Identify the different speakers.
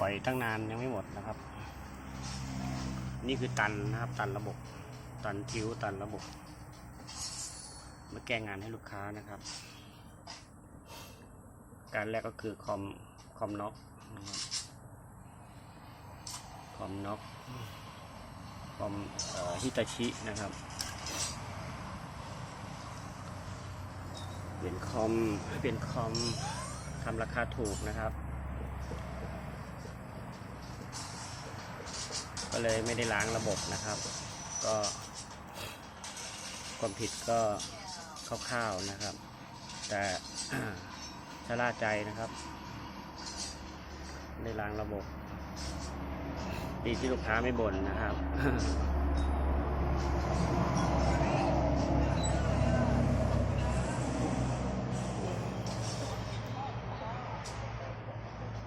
Speaker 1: ปล่อยตั้งนานยังไม่หมดนะครับ นี่คือตันนะครับตันระบบ ตันคิ้วตันระบบ มาแก้งานให้ลูกค้านะครับ การแรกก็คือคอมคอมน็อกคอมน็อกคอมฮิตาชินะครับเปลี่ยนคอมเปลี่ยนคอมทำราคาถูกนะครับ เลยไม่ได้ล้างระบบนะครับ ก็ความผิดก็คร่าวๆนะครับ แต่ชะล่าใจนะครับได้ล้างระบบ ดีที่ลูกค้าไม่บ่นนะครับ